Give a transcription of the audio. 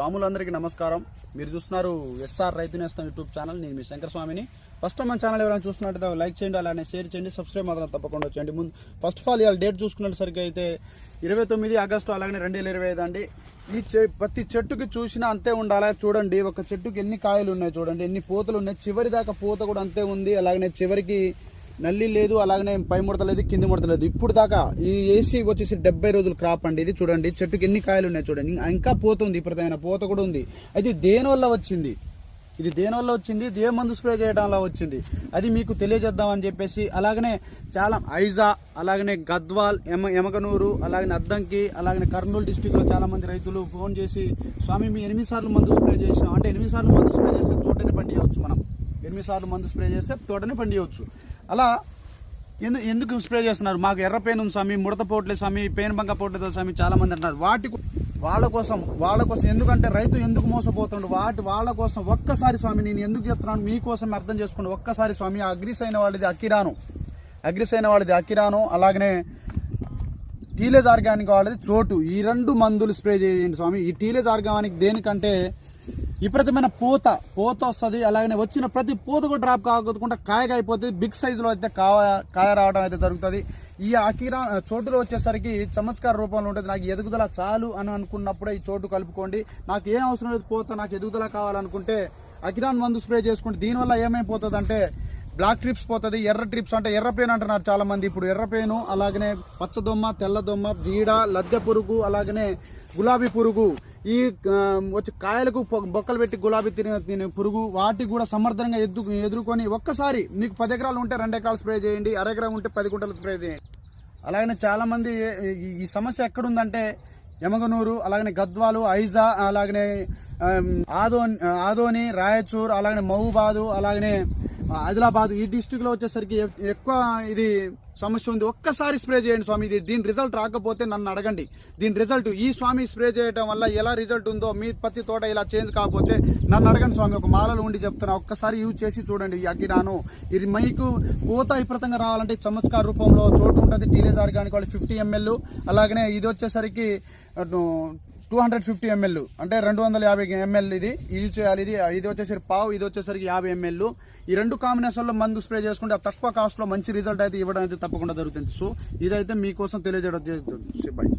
స్వాములందరికీ నమస్కారం. మీరు చూస్తున్నారు ఎస్ఆర్ రైతు నేస్తం యూట్యూబ్ ఛానల్. నేను మీ శంకర స్వామిని. ఫస్ట్ మన ఛానల్ ఎవరైనా చూస్తున్నట్టయితే లైక్ చేయండి అలానే షేర్ చేయండి సబ్స్క్రైబ్ మాత్రం తప్పకుండా చేయండి. ముందు ఫస్ట్ ఆఫ్ ఆల్ ఇవాళ డేట్ చూసుకున్నసరికి అయితే ఇరవై తొమ్మిది ఆగస్టు అలాగే రెండు వేల ఇరవై ఐదు అండి. ఈ చె ప్రతి చెట్టుకి చూసినా అంతే ఉండాలి? చూడండి ఒక చెట్టుకి ఎన్ని కాయలు ఉన్నాయి చూడండి ఎన్ని పూతలు ఉన్నాయి. చివరి దాకా పూత కూడా అంతే ఉంది. అలాగనే చివరికి నల్లి లేదు అలాగనే పై ముడత లేదు కింది ముడత లేదు. ఇప్పుడు దాకా ఈ ఏసీ వచ్చేసి డెబ్బై రోజులు క్రాప్ అండి. ఇది చూడండి చెట్టుకి ఎన్ని కాయలు ఉన్నాయి చూడండి. ఇంకా- ఇంకా పోత విపరీతమైన పోత కూడా ఉంది. అయితే దేనివల్ల వచ్చింది? ఇది దేని వల్ల వచ్చింది? దే మందు స్ప్రే చేయడం వల్ల వచ్చింది? అది మీకు తెలియజేద్దామని చెప్పేసి అలాగనే చాలా ఐజా అలాగనే గద్వాల్ ఎమ ఎమగనూరు అలాగనే అద్దంకి అలాగనే కర్నూలు డిస్టిక్లో చాలా మంది రైతులు ఫోన్ చేసి స్వామి మీ ఎనిమిది సార్లు మందు స్ప్రే చేసినాం. అంటే ఎనిమిది సార్లు మందు స్ప్రే చేస్తే తోటని పండియవచ్చు మనం. ఎనిమిది సార్లు మందు స్ప్రే చేస్తే తోటని పండియవచ్చు. అలా ఎందుకు ఎందుకు స్ప్రే చేస్తున్నారు? మాకు ఎర్ర పెయిన్ ఉంది స్వామి ముడత పోట్లేదు స్వామి పెయిన్ బంక పోట్లేదు స్వామి చాలా మంది అంటున్నారు. వాటి వాళ్ళ కోసం వాళ్ళ కోసం ఎందుకంటే రైతు ఎందుకు మోసపోతుండు? వాటి వాళ్ళ కోసం ఒక్కసారి స్వామి నేను ఎందుకు చెప్తున్నాను? మీకోసం అర్థం చేసుకోండి. ఒక్కసారి స్వామి అగ్రిస్ అయిన వాళ్ళది అకిరాను అగ్రిస్ అయిన వాళ్ళది అకిరాను అలాగనే టీలేజ్ ఆర్గానిక్ వాళ్ళది చోటు. ఈ రెండు మందులు స్ప్రే చేయండి స్వామి. ఈ టీలేజ్ ఆర్గానిక్ దేనికంటే విపరీతమైన పూత పూత వస్తుంది. అలాగనే వచ్చిన ప్రతి పూత కూడా డ్రాప్ కాకుండా కాయగా అయిపోతుంది బిగ్ సైజులో అయితే కాయ కాయ రావడం అయితే జరుగుతుంది. ఈ అకిరా చోటులో వచ్చేసరికి చమత్కార రూపంలో ఉంటుంది. నాకు ఎదుగుదల చాలు అని అనుకున్నప్పుడే ఈ చోటు కలుపుకోండి. నాకు ఏం అవసరం లేదు పూత నాకు ఎదుగుదల కావాలనుకుంటే అకిరాన్ మందు స్ప్రే చేసుకుంటే దీనివల్ల ఏమైపోతుంది అంటే బ్లాక్ ట్రిప్స్ పోతుంది ఎర్ర ట్రిప్స్ అంటే ఎర్ర పేను అంటున్నారు చాలా మంది ఇప్పుడు ఎర్ర పేను అలాగనే పచ్చదొమ్మ తెల్లదొమ్మ జీడ లద్దె పురుగు అలాగనే గులాబీ పురుగు. ఈ వచ్చి కాయలకు బొక్కలు పెట్టి గులాబీ తినే తినే పురుగు వాటికి కూడా సమర్థంగా ఎద్దు ఎదుర్కొని ఒక్కసారి మీకు పది ఎకరాలు ఉంటే రెండు ఎకరాలు స్ప్రే చేయండి అర ఎకరం ఉంటే పది గుంటలు స్ప్రే చేయండి. అలాగనే చాలామంది ఈ- సమస్య ఎక్కడుందంటే యమగనూరు అలాగనే గద్వాలు ఐజా అలాగనే ఆదోని ఆదోని రాయచూర్ అలాగనే మహబూబాదు అలాగనే ఆదిలాబాద్ ఈ డిస్టిక్లో వచ్చేసరికి ఎ- ఎక్కువ ఇది సమస్య ఉంది. ఒక్కసారి స్ప్రే చేయండి స్వామి. ఇది దీని రిజల్ట్ రాకపోతే నన్ను అడగండి. దీని రిజల్ట్ ఈ స్వామి స్ప్రే చేయడం వల్ల ఎలా రిజల్ట్ ఉందో మీ పత్తి తోట ఇలా చేంజ్ కాకపోతే నన్ను అడగండి స్వామి. ఒక మాలలో ఉండి చెప్తున్నా. ఒక్కసారి యూజ్ చేసి చూడండి ఈ అగ్గిరాను ఇది మీకు పూత విపరీతంగా రావాలంటే చమత్కార రూపంలో చోటు ఉంటుంది. టీలేజ్ ఆర్గానిక్ వాళ్ళు ఫిఫ్టీ ఎంఎల్. అలాగనే ఇది వచ్చేసరికి టూ హండ్రెడ్ ఫిఫ్టీ ఎంఎల్. అంటే రెండు వందల యాభై ఎంఎల్ ఇది. యూజ్ చేయాలి ఇది ఇది వచ్చేసరికి పావు ఇది వచ్చేసరికి యాభై ఎంఎల్. ఈ రెండు కాంబినేషన్లో మందు స్ప్రే చేసుకుంటే ఆ తక్కువ కాస్ట్లో మంచి రిజల్ట్ అయితే ఇవ్వడం అయితే తప్పకుండా జరుగుతుంది. సో ఇదైతే మీకోసం తెలియజేయడం జరుగుతుంది. బాయ్